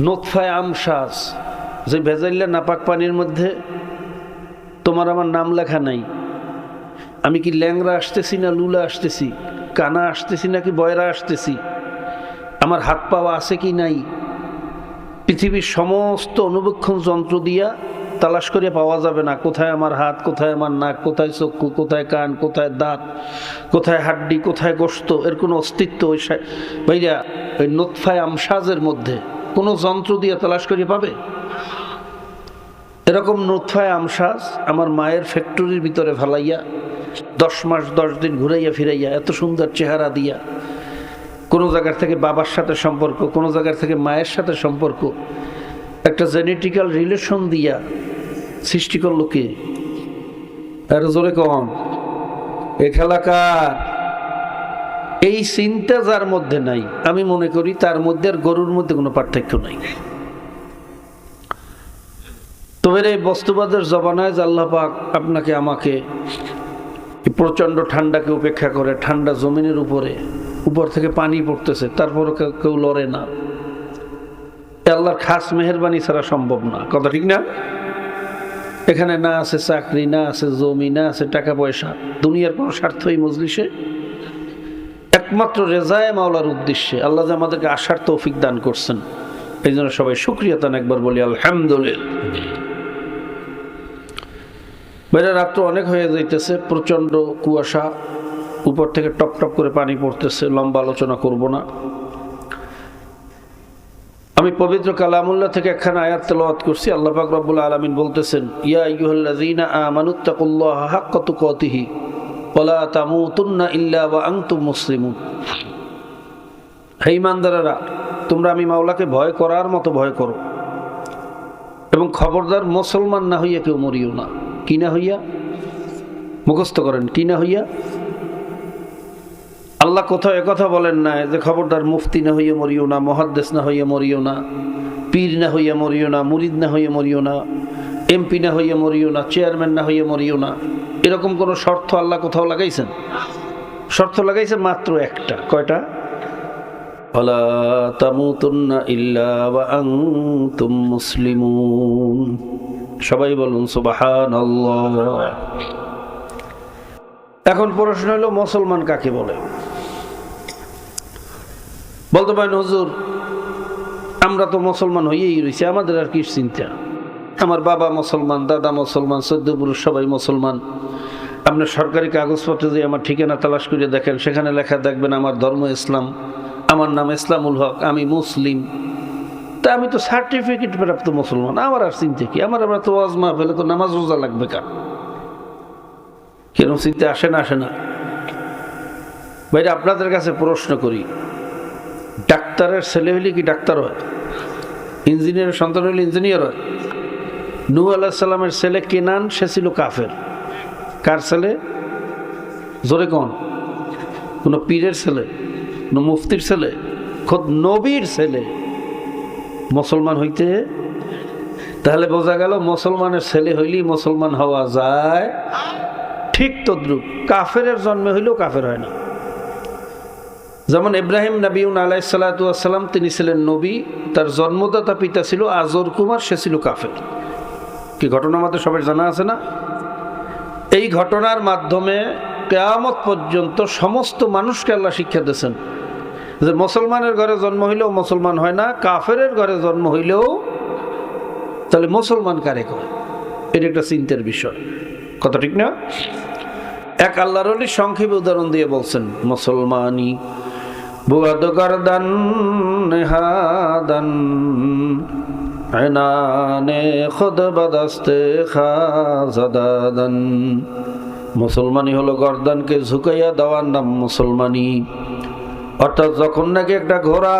নোৎফায় আমশ্বাস যে ভেজাইলে নাপাক পানির মধ্যে তোমার আমার নাম লেখা নাই। আমি কি ল্যাংরা আসতেছি না লুলা আসতেছি? কানা আসতেছি নাকি বয়রা আসতেছি? আমার হাত পাওয়া আছে কি নাই? পৃথিবীর সমস্ত অনুবীক্ষণ যন্ত্র দিয়া তালাশ করে পাওয়া যাবে না। কোথায় আমার হাত, কোথায় আমার নাক, কোথায় চক্ষু, কোথায় কান, কোথায় দাঁত, কোথায় হাড্ডি, কোথায় গোস্ত? এর কোনো অস্তিত্ব ওই ভাইরা ওই নোৎফায় আমসাজের মধ্যে। কোনো যন্ত্র দিয়ে তালাশ করে পাবে? এরকম নোৎফায় আমসাজ আমার মায়ের ফ্যাক্টরির ভিতরে ফেলাইয়া, দশ মাস, দশ দিন ঘুরাইয়া ফিরাইয়া, এত সুন্দর চেহারা দিয়া, কোনো জায়গার থেকে বাবার সাথে সম্পর্ক, কোনো জায়গার থেকে মায়ের সাথে সম্পর্ক, একটা জেনেটিক্যাল রিলেশন দিয়া সৃষ্টি করল কে? আর জোরে কম এ খেলাকার এই চিন্তা যার মধ্যে নাই, আমি মনে করি তার মধ্যে আর গরুর মধ্যে কোনো পার্থক্য নাই। তবে এই বস্তুবাদের জবানায় আল্লাহ পাক আপনাকে আমাকে এই প্রচণ্ড ঠান্ডাকে উপেক্ষা করে, ঠান্ডা জমিনের উপরে, উপর থেকে পানি পড়তেছে, তারপরও কেউ লড়ে না। আল্লাহর খাস মেহরবানি ছাড়া সম্ভব না। কথা ঠিক না? এখানে না আছে চাকরি, না আছে জমি, না আছে টাকা পয়সা, দুনিয়ার কোনো স্বার্থই মজলিসে একমাত্র রেজায় মাওলার উদ্দেশ্যে আল্লাহ যে আমাদেরকে আশার তৌফিক দান করছেন। এই জন্য সবাই সুক্রিয়া তান একবার বলি, আলহামদুলিল্লাহ। বাইরে রাত্র অনেক হয়ে যাইতেছে, প্রচণ্ড কুয়াশা, উপর থেকে টপ টপ করে পানি পড়তেছে, লম্বা আলোচনা করব না। আমি পবিত্র কালামুল্লাহ থেকে একখানা আয়াত তেলাওয়াত করছি, আল্লাহ পাক রব্বুল আলামিন বলতেছেন, ইয়া আইয়ুহাল্লাযীনা আমানুত্তাকুল্লাহা হাক্কা তুকাতিহি। ওয়ালা তামুতুন্না ইল্লা ওয়া আনতুম মুসলিমুন। হে তোমরা আমি মাওলাকে ভয় করার মতো ভয় করো। এবং খবরদার মুসলমান না হইয়া কেউ মরিও না। কি না হইয়া? মুখস্থ করেন, কি না হইয়া? আল্লাহ কোথাও একথা বলেন না যে খবরদার মুফতি না হইয়া মরিও না মহাদ্দেশ না হইয়া মরিও না, পীর না হইয়া মরিও না, মুরিদ না হইয়া মরিও না, এমপি না হইয়া মরিও না, চেয়ারম্যান না হইয়া মরিও না। এরকম কোনো শর্ত আল্লাহ কোথাও লাগাইছেন? শর্ত লাগাইছে মাত্র একটা। কয়টা? ওয়ালা তামুতুন্না ইল্লা ওয়া আনতুম মুসলিমুন। সবাই বলুন সুবহানাল্লাহ। এখন প্রশ্ন হলো মুসলমান কাকে বলে? বলতে পারেন হুজুর আমরা তো মুসলমান হয়েই রয়েছি আমাদের আর কি চিন্তা? আমার বাবা মুসলমান, দাদা মুসলমান সদ্য পুরুষ সবাই মুসলমান। আপনার সরকারি কাগজপত্রে যে আমার ঠিকানা তালাশ করে দেখেন, সেখানে লেখা দেখবেন আমার ধর্ম ইসলাম, আমার নাম ইসলামুল হক, আমি মুসলিম। তা আমি তো সার্টিফিকেট প্রাপ্ত মুসলমান, আমার আর চিন্তা কি? আমার আমরা তো ওয়াজমা ফেলে তো নামাজ রোজা লাগবে কার? কেন চিন্তা আসে না আসে না? ভাইরা, আপনাদের কাছে প্রশ্ন করি, ডাক্তারের ছেলে হলে কি ডাক্তার হয়? ইঞ্জিনিয়ারের সন্তান হলে ইঞ্জিনিয়ার হয়? নূ আলাহিসাল্লামের ছেলে কেনান সে ছিল কাফের। কার ছেলে? জোরে কন? কোনো পীরের ছেলে? কোনো মুফতির ছেলে? খোদ নবীর ছেলে। মুসলমান হইতে? তাহলে বোঝা গেল মুসলমানের ছেলে হইলেই মুসলমান হওয়া যায়। ঠিক তদ্রুপ। কাফের জন্মে হইলেও কাফের হয় না। যেমন ইব্রাহিম নবীন আলাইসাল্লাম তিনি ছিলেন নবী। তার জন্মদাতা পিতা ছিল আজর কুমার, সে ছিল কাফের। কি ঘটনা আমাদের সবাই জানা আছে না? এই ঘটনার মাধ্যমে কেয়ামত পর্যন্ত সমস্ত মানুষকে আল্লাহ শিক্ষা দিয়েছেন। যে মুসলমানের ঘরে জন্ম হইলেও মুসলমান হয় না কাফের ঘরে জন্ম হইলেও তাহলে মুসলমান কারে কয়? এটা একটা চিন্তার বিষয়। কথা ঠিক না? এক আল্লাহর আলী সংক্ষেপে উদাহরণ দিয়ে বলছেন, মুসলমানি বুয়াদ এনানে খুদ বাদাস্তে খাজাদান মুসলমানি হলো গর্দানকে ঝুঁকাইয়া দেওয়ার নাম মুসলমানি। অর্থাৎ যখন নাকি একটা ঘোড়া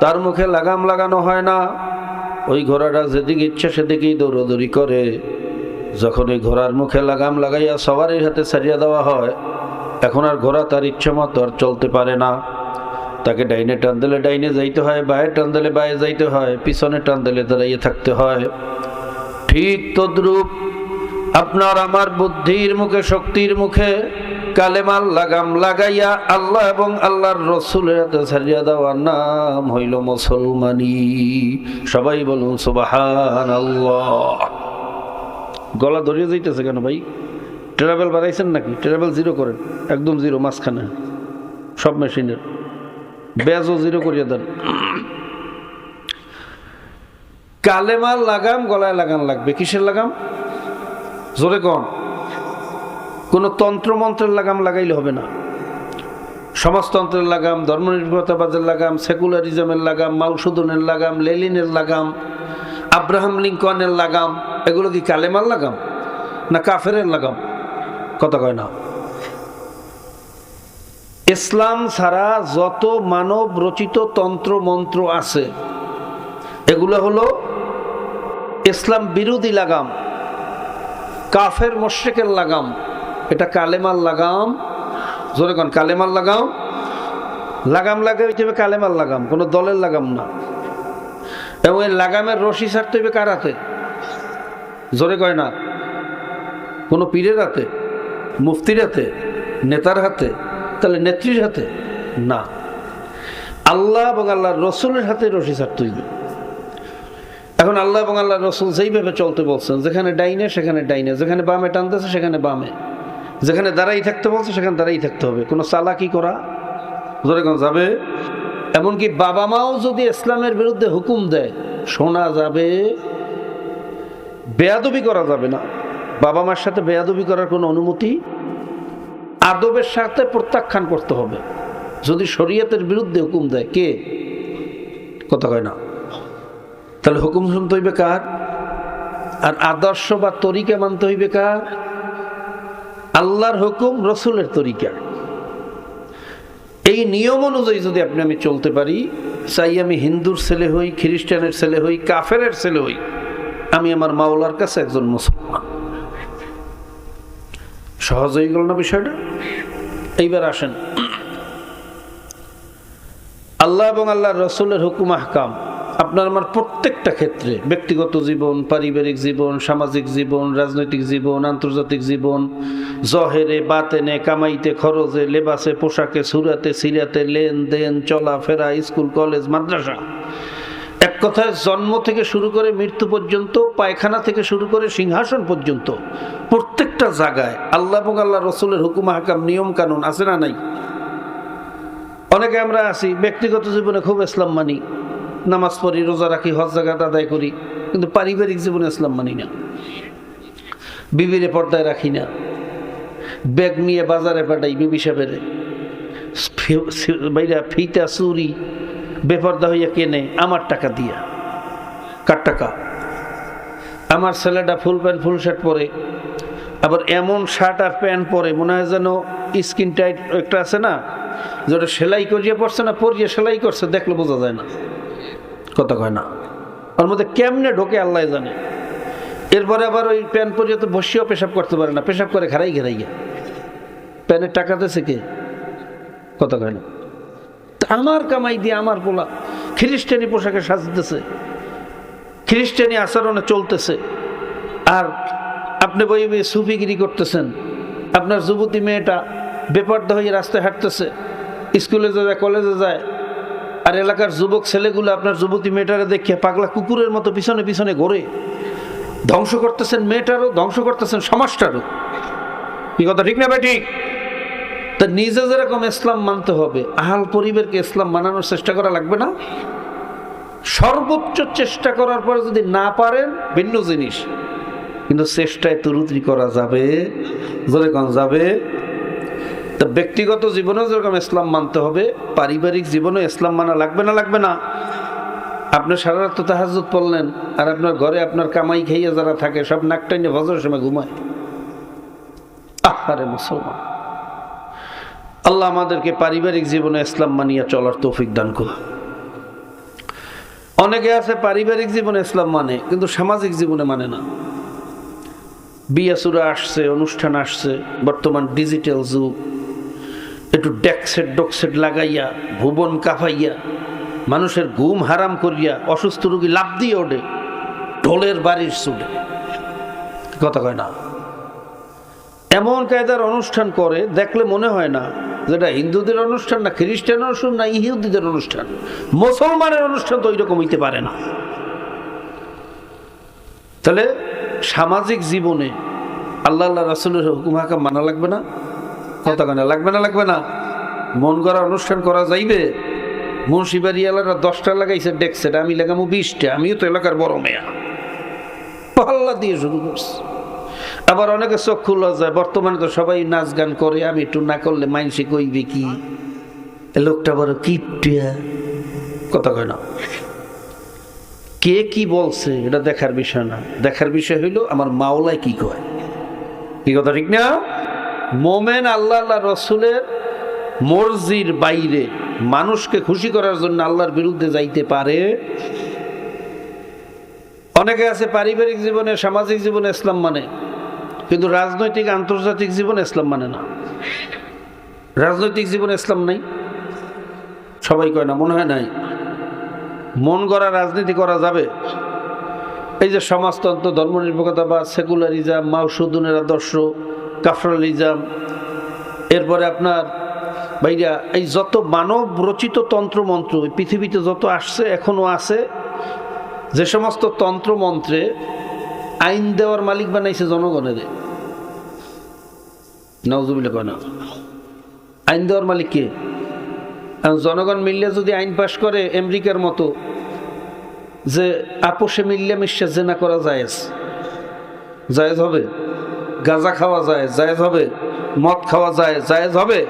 তার মুখে লাগাম লাগানো হয় না, ওই ঘোড়াটা যেদিকে ইচ্ছা সেদিকেই দৌড়দৌড়ি করে। যখন এই ঘোড়ার মুখে লাগাম লাগাইয়া সবারই হাতে ছাড়িয়ে দেওয়া হয়, এখন আর ঘোড়া তার ইচ্ছে মতো আর চলতে পারে না। তাকে ডাইনে টান দিলে ডাইনে যাইতে হয়, বায়ে টান দিলে বায়ে যাইতে হয়, পিছনে টান দিলে দাঁড়াইয়ে থাকতে হয়। ঠিক তদ্রূপ আপনার আমার বুদ্ধির মুখে, শক্তির মুখে কালেমার লাগাম লাগাইয়া আল্লাহ এবং আল্লাহর রসুলের হাতে ছাড়িয়া দেওয়ার নাম হইল মুসলমানি। সবাই বলুন সুবাহান আল্লাহ গলা ধরিয়ে যাইতেছে কেন ভাই? ট্রাভেল বাড়াইছেন নাকি? ট্রাভেল জিরো করেন, একদম জিরো, মাঝখানে। সব মেশিনের। ব্যাজও জিরো করিয়ে দেন। কালেমার লাগাম, গলায় লাগান লাগবে। কিসের লাগাম? জোরে কন। কোনো তন্ত্রমন্ত্রের লাগাম লাগাইলে হবে না। সমাজতন্ত্রের লাগাম ধর্মনির্ভরতাবাদের লাগাম, সেকুলারিজমের লাগাম মাউসুদনের লাগাম, লেলিনের লাগাম, আব্রাহাম লিঙ্কনের লাগাম, এগুলো কি কালেমার লাগাম না কাফেরের লাগাম? কথা কয় না। ইসলাম ছাড়া যত মানব রচিত তন্ত্র মন্ত্র আছে, এগুলো হলো ইসলাম বিরোধী লাগাম, কাফের মোশেকের লাগাম, এটা কালেমার লাগাম, জোরে কন, কালেমার লাগাম লাগাম লাগাই হইতে হবে কালেমার লাগাম, কোনো দলের লাগাম না। এবং এই লাগামের রশি ছাড়তে হবে কার হাতে? জোরে কয় না, কোনো পীরের হাতে, মুফতির হাতে, নেতার হাতে তাহলে নেত্রীর হাতে? না। আল্লাহ এবং আল্লাহর রসুলের হাতে রশি ছাড়তে হইবে। এখন আল্লাহ এবং আল্লাহ রসুল যেইভাবে চলতে বলছেন, যেখানে ডাইনে, সেখানে ডাইনে, যেখানে বামে টানতেছে সেখানে বামে। যেখানে দাঁড়াই থাকতে বলছে, সেখানে দাঁড়াই থাকতে হবে। কোনো চালাকি করা? ধরে কোন যাবে? এমনকি বাবা মাও যদি ইসলামের বিরুদ্ধে হুকুম দেয়, শোনা যাবে। বেয়াদবি করা যাবে না। বাবা মার সাথে বেয়াদবি করার কোনো অনুমতি আদবের সাথে প্রত্যাখ্যান করতে হবে। যদি শরীয়তের বিরুদ্ধে হুকুম দেয়, কে? কথা কয় না। তাহলে হুকুম শুনতে হইবে কার? আর আদর্শ বা তরিকা মানতে হইবে কার? আল্লাহর হুকুম রসুলের তরিকা। এই নিয়ম অনুযায়ী যদি আপনি আমি চলতে পারি, চাই আমি হিন্দুর ছেলে হই, খ্রিস্টানের ছেলে হই, কাফেরের ছেলে হই, আমি আমার মাওলার কাছে একজন মুসলমান। সহজ হয়ে গেল না বিষয়টা? এইবার আসেন। আল্লাহ এবং আল্লাহর রসুলের হুকুম আহকাম। আপনার আমার প্রত্যেকটা ক্ষেত্রে, ব্যক্তিগত জীবন, পারিবারিক জীবন, সামাজিক জীবন, রাজনৈতিক জীবন, আন্তর্জাতিক জীবন, জহেরে, বাতেনে, কামাইতে, খরচে, লেবাসে, পোশাকে, সুরাতে সিরাতে লেনদেন চলাফেরা, স্কুল, কলেজ, মাদ্রাসা। এক কথায় জন্ম থেকে শুরু করে মৃত্যু পর্যন্ত, পায়খানা থেকে শুরু করে সিংহাসন পর্যন্ত প্রত্যেকটা জায়গায় আল্লাহ আল্লাহ রসুলের হুকুম হাকাম নিয়ম কানুন আছে না নাই? অনেকে আমরা আছি, ব্যক্তিগত জীবনে খুব ইসলাম মানি, নামাজ পড়ি, রোজা রাখি, হজ জাগাত আদায় করি, কিন্তু পারিবারিক জীবনে ইসলাম মানি না। বিবিরে পর্দায় রাখি না। ব্যাগ নিয়ে বাজারে পাঠাই বিবি সাহেবের। বাইরা ফিতা, চুরি, বেপর্দা হইয়া কেনে আমার টাকা দিয়া। কার টাকা? আমার ছেলেটা ফুল প্যান্ট, ফুল শার্ট পরে আবার এমন শার্ট আর প্যান্ট পরে, মনে হয় যেন স্কিন টাইট একটা আছে না, যেটা সেলাই করিয়ে পড়ছে না, পরিয়ে সেলাই করছে, দেখলে বোঝা যায় না। কথা কয় না। ওর মধ্যে কেমনে ঢোকে আল্লাহ জানে। এরপরে আবার ওই প্যান্ট পরিয়ে তো বসিয়েও পেশাব করতে পারে না, পেশাব করে ঘেরাই ঘেরাই গিয়ে। প্যানের টাকা দিয়েছে কে? কথা কয় না। আমার কামাই দিয়ে আমার পোলা খ্রিস্টানি পোশাকে সাজতেছে। খ্রিস্টানি আচরণে চলতেছে। আর আপনি বই সুফিগিরি করতেছেন। আপনার যুবতী মেয়েটা বেপর্দা হয়ে রাস্তায় হাঁটতেছে, স্কুলে যায়, কলেজে যায়, আর এলাকার যুবক ছেলেগুলো আপনার যুবতী মেয়েটারে দেখিয়ে পাগলা কুকুরের মতো পিছনে পিছনে ঘোরে। ধ্বংস করতেছেন মেয়েটারও, ধ্বংস করতেছেন সমাজটারও। কি কথা ঠিক না ভাই ঠিক? তা নিজে যেরকম ইসলাম মানতে হবে, আহাল পরিবারকে ইসলাম মানানোর চেষ্টা করা লাগবে না। সর্বোচ্চ চেষ্টা করার পরে যদি না পারেন, ভিন্ন জিনিস। কিন্তু চেষ্টায় তুরুতরি করা যাবে, জোরে যাবে। তা ব্যক্তিগত জীবনেও যেরকম ইসলাম মানতে হবে, পারিবারিক জীবনে ইসলাম মানা লাগবে না লাগবে না। আপনি সারা রাত তাহাজুদ পড়লেন, আর আপনার ঘরে আপনার কামাই খাইয়ে যারা থাকে, সব নাকটাইনে ভজর সময় ঘুমায়। আহারে মুসলমান। আল্লাহ আমাদেরকে পারিবারিক জীবনে ইসলাম মানিয়া চলার তৌফিক দান করুন। অনেকে আছে পারিবারিক জীবনে ইসলাম মানে কিন্তু সামাজিক জীবনে মানে না। বিয়াসুরা আসছে, অনুষ্ঠান আসছে, বর্তমান ডিজিটাল যুগ। একটু ডেকসেট ডকসেট লাগাইয়া, ভুবন কাফাইয়া মানুষের ঘুম হারাম করিয়া, অসুস্থ রুগী লাভ দিয়ে ওঠে, ঢোলের বাড়ির সুটে কথা কয় না। এমন কায়দার অনুষ্ঠান করে, দেখলে মনে হয় না যেটা হিন্দুদের অনুষ্ঠান না খ্রিস্টান অনুষ্ঠান না ইহুদিদের অনুষ্ঠান। মুসলমানের অনুষ্ঠান তো ওইরকম হইতে পারে না। তাহলে সামাজিক জীবনে আল্লাহ আল্লাহ রাসুলের হুকুম হাকাম মানা লাগবে না? কথা কেনা লাগবে না লাগবে না? মন করা অনুষ্ঠান করা যাইবে? মুন্সিবাড়ি এলাকার দশটা লাগাইছে ডেকছে আমি লাগামো বিশটা, আমিও তো এলাকার বড় মেয়া। পাল্লা দিয়ে শুরু করছি। আবার অনেকে চোখ খুলে যায়, বর্তমানে তো সবাই নাচ গান করে, আমি একটু না করলে মাইনসে কইবে কি? লোকটা বড় কিপটিয়া কথা কয় না। কে কি বলছে, এটা দেখার বিষয় না। দেখার বিষয় হইল আমার মাওলায় কি কয়। কি কথা ঠিক না? মোমেন আল্লাহ আল্লাহ রসুলের মর্জির বাইরে মানুষকে খুশি করার জন্য আল্লাহর বিরুদ্ধে যাইতে পারে। অনেকে আছে পারিবারিক জীবনে, সামাজিক জীবনে ইসলাম মানে কিন্তু রাজনৈতিক, আন্তর্জাতিক জীবনে ইসলাম মানে না। রাজনৈতিক জীবনে ইসলাম নাই। সবাই কয় না, মনে হয় নাই। মন গড়া রাজনীতি করা যাবে? এই যে সমাজতন্ত্র, ধর্মনিরপেক্ষতা বা সেকুলারিজম মাউসুদ্দিনের আদর্শ, কাফরালিজম, এরপরে আপনার ভাইরা, এই যত মানব রচিত তন্ত্রমন্ত্র পৃথিবীতে যত আসছে, এখনও আছে, যে সমস্ত তন্ত্রমন্ত্রে আইন দেওয়ার মালিক বানাইছে জনগণের নজুবিলে কয় না? আইন দেওয়ার মালিক কে? জনগণ মিললে যদি আইন পাশ করে আমেরিকার মতো, যে আপোষে মিললে মিশে জেনা করা জায়েজ। জায়েজ হবে। গাঁজা খাওয়া যায় জায়েজ হবে। মদ খাওয়া যায় জায়েজ হবে।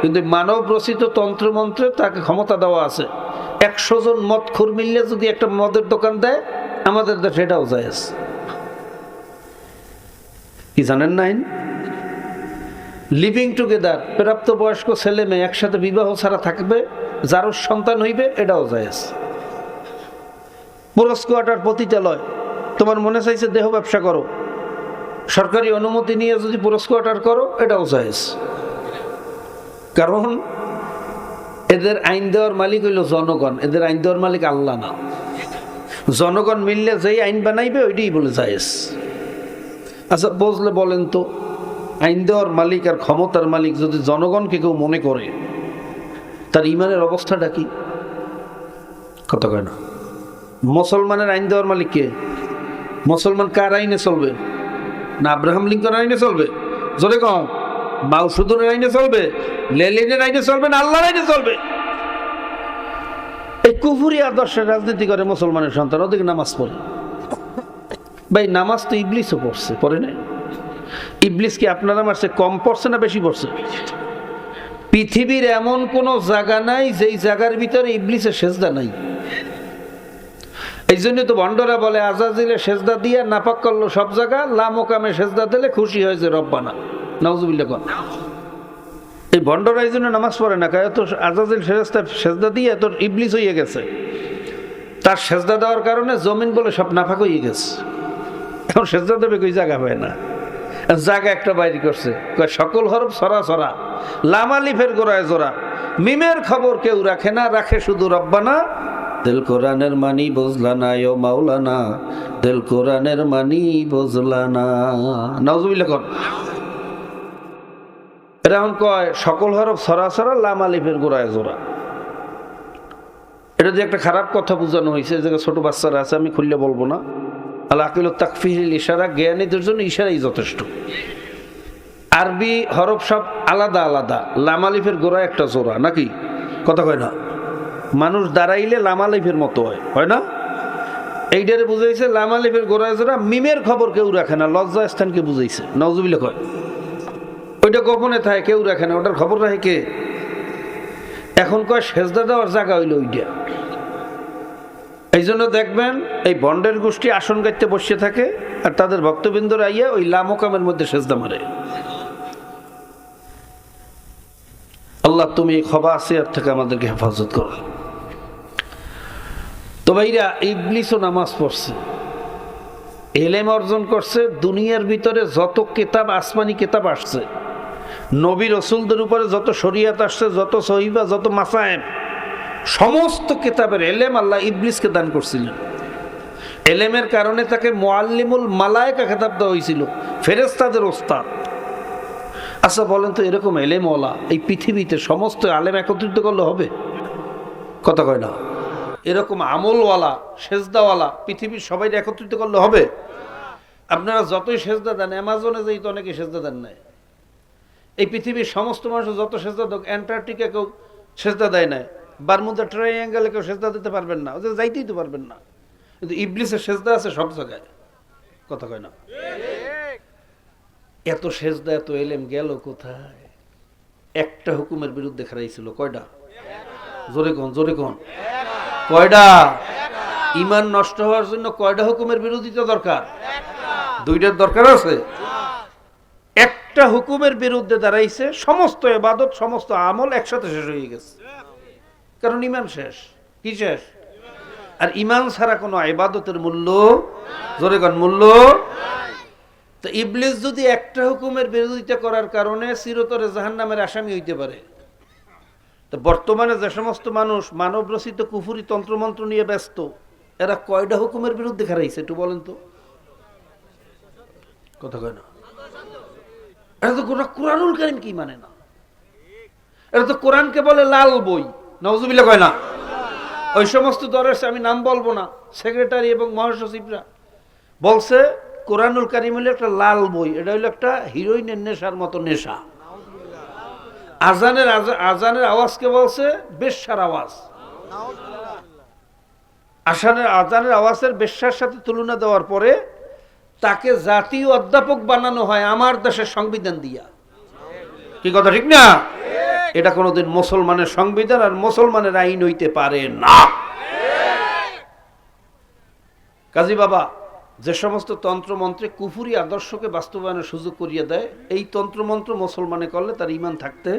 কিন্তু মানব রচিত তন্ত্র তন্ত্রমন্ত্রে তাকে ক্ষমতা দেওয়া আছে। একশো জন মদ খুর মিললে যদি একটা মদের দোকান দেয়, আমাদের দেশে এটাও জায়েজ। কি জানেন না লিভিং টুগেদার প্রাপ্তবয়স্ক ছেলে মেয়ে একসাথে বিবাহ ছাড়া থাকবে, যার সন্তান হইবে, এটাও জায়েজ। পুরস্কার পতিতালয় তোমার মনে চাইছে দেহ ব্যবসা করো। সরকারি অনুমতি নিয়ে যদি পুরস্কার করো, এটাও জায়েজ। কারণ, এদের আইন দেওয়ার মালিক হইল জনগণ। এদের আইন দেওয়ার মালিক আল্লাহ না। জনগণ মিললে যেই আইন বানাইবে, ওইটাই বলে জায়েজ। আচ্ছা বুঝলে বলেন তো। আইন দেওয়ার মালিক আর ক্ষমতার মালিক যদি জনগণকে কেউ মনে করে তার ইমানের অবস্থাটা কি? কত কয় না? মুসলমানের আইন দেওয়ার মালিক কে? মুসলমান কার আইনে চলবে? না আব্রাহাম লিঙ্কন আইনে চলবে? জোরে কম মাউসুদুনের আইনে চলবে? লেলিনের আইনে চলবে না আল্লাহর আইনে চলবে? এই কুফুরি আদর্শের রাজনীতি করে মুসলমানের সন্তান ওদিকে নামাজ পড়ে। ভাই নামাজ তো ইবলিসও পড়ছে পড়ে নাই? ইবলিস কি আপনারা মারছে কম পড়ছে না বেশি পড়ছে? পৃথিবীর এমন কোন জায়গা নাই, যেই জায়গার ভিতরে ইবলিসের সেজদা নাই। এই জন্য তো ভণ্ডরা বলে, আজাজিলে সেজদা দিয়ে নাপাক করল সব জায়গা, লামোকামে সেজদা দিলে খুশি হয়েছে রব্বানা। নজুবিল্লা কন। এই ভণ্ডরা এই জন্য নামাজ পড়ে না, কারণ তো আজাজিল সেজদা সেজদা দিয়ে তোর ইবলিস হয়ে গেছে। তার সেজদা দেওয়ার কারণে জমিন বলে সব নাফাক হয়ে গেছে। এখন সেজদা দেবে কই জায়গা হয় না। জায়গা একটা বাইরে করছে। কয় সকল হরফ সরা সরা লামালিফের গোড়ায় জোড়া। মিমের খবর কেউ রাখে না রাখে শুধু রব্বানা। দিল কোরআনের মানি বুঝলা না ও মাওলানা। দিল কোরআনের মানি বুঝলা না। নাউজুবিল্লাহ কর। এটা এখন কয় সকল হরফ সরা সরা লামালিফের গোড়ায় জোড়া। এটা যে একটা খারাপ কথা বোঝানো হয়েছে যে ছোট বাচ্চারা আছে আমি খুললে বলব না। আল্লাহ আকিল তাকফিহিল ইশারা, জ্ঞানীদের জন্য ইশারাই যথেষ্ট। আরবি হরফ সব আলাদা আলাদা লামালিফের গোড়া একটা জোড়া, নাকি? কথা কয় না? মানুষ দাঁড়াইলে লামালিফের মতো হয় হয় না? এইটারে বুঝাইছে লামালিফের গোড়া জোড়া, মিমের খবর কেউ রাখে না, লজ্জা স্থানকে বুঝাইছে। নজুবিলে কয়। ওইটা গোপনে থাকে, কেউ রাখে না, ওটার খবর রাখে কে? এখন কয়, সেজদা দেওয়ার জায়গা হইল ওইটা এই জন্য দেখবেন এই বন্ডের গোষ্ঠী আসন গাইতে বসে থাকে আর তাদের ভক্তবৃন্দরা আইয়া ওই লামোকামের মধ্যে সেজদা মারে। আল্লাহ তুমি এই খবা আসিয়ার থেকে আমাদেরকে হেফাজত করো। তো ভাইরা, ইবলিসও নামাজ পড়ছে। এলেম অর্জন করছে, দুনিয়ার ভিতরে যত কেতাব, আসমানি কেতাব আসছে। নবী রসুলদের উপরে যত শরিয়াত আসছে, যত সহিবা, যত মাসায়েম সমস্ত কেতাবের এলেম আল্লাহ ইবলিসকে দান করছিলেন এলেমের কারণে তাকে মোয়াল্লিমুল মালায়কা খেতাব দেওয়া হয়েছিল ফেরেস্তাদের ওস্তাদ। আচ্ছা বলেন তো, এরকম এলেমওয়ালা এই পৃথিবীতে সমস্ত আলেম একত্রিত করলে হবে? কথা কয় না। এরকম আমলওয়ালা, সেজদাওয়ালা পৃথিবীর সবাই একত্রিত করলে হবে? আপনারা যতই সেজদা দেন, অ্যামাজনে যেই তো অনেকে সেজদা দেন নাই। এই পৃথিবীর সমস্ত মানুষ যত সেজদা দেখ অ্যান্টার্কটিকা কেউ সেজদা দেয় নাই। বারমুদা ট্রাইঅ্যাঙ্গেলে কেউ সেজদা দিতে পারবেন না, ওদের যাইতেই তো পারবেন না। কিন্তু ইবলিসের সেজদা আছে সব জায়গায়। কথা কয় না? এত সেজদা, এত এলেম গেল কোথায়? একটা হুকুমের বিরুদ্ধে খারাইছিল কয়টা জোরে কোন জোরে কোন? কয়টা ইমান নষ্ট হওয়ার জন্য কয়টা হুকুমের বিরোধিতা দরকার? দুইটার দরকার আছে। একটা হুকুমের বিরুদ্ধে দাঁড়াইছে, সমস্ত এবাদত, সমস্ত আমল একসাথে শেষ হয়ে গেছে। কারণ ইমান শেষ। কি শেষ? আর ইমান ছাড়া কোনো ইবাদতের মূল্য, জোরে কোন, মূল্য তো ইবলিস যদি একটা হুকুমের বিরোধিতা করার কারণে চিরতরে জাহান নামের আসামি হইতে পারে। তো বর্তমানে যে সমস্ত মানুষ মানব রচিত কুফুরি তন্ত্রমন্ত্র নিয়ে ব্যস্ত, এরা কয়টা হুকুমের বিরুদ্ধে খারাইছে একটু বলেন তো? কথা কয় না। এটা তো কোরআ- কোরআনুল কারিম কি মানে না? এটা তো কোরআনকে বলে লাল বই। নজুবিল্লা কয় না? ওই সমস্ত দরের আমি নাম বলব না। সেক্রেটারি এবং মহাসচিবরা। বলছে, কোরআনুল কারিম হলো একটা লাল বই। এটা হলো একটা হিরোইনের নেশার মতো নেশা। আজানের আজা- আজানের আওয়াজকে বলছে? বেশ্যার আওয়াজ। আসানের আজানের আওয়াজের বেশ্যার সাথে তুলনা দেওয়ার পরে তাকে জাতীয় অধ্যাপক বানানো হয় আমার দেশের সংবিধান দিয়া। কি কথা, ঠিক না? এটা কোনোদিন মুসলমানের সংবিধান আর মুসলমানের আইন হইতে পারে না। কাজী বাবা, যে সমস্ত তন্ত্রমন্ত্রে কুফুরি আদর্শকে বাস্তবায়নের সুযোগ করিয়ে দেয়, এই তন্ত্রমন্ত্র মুসলমানে করলে তার ইমান থাকতে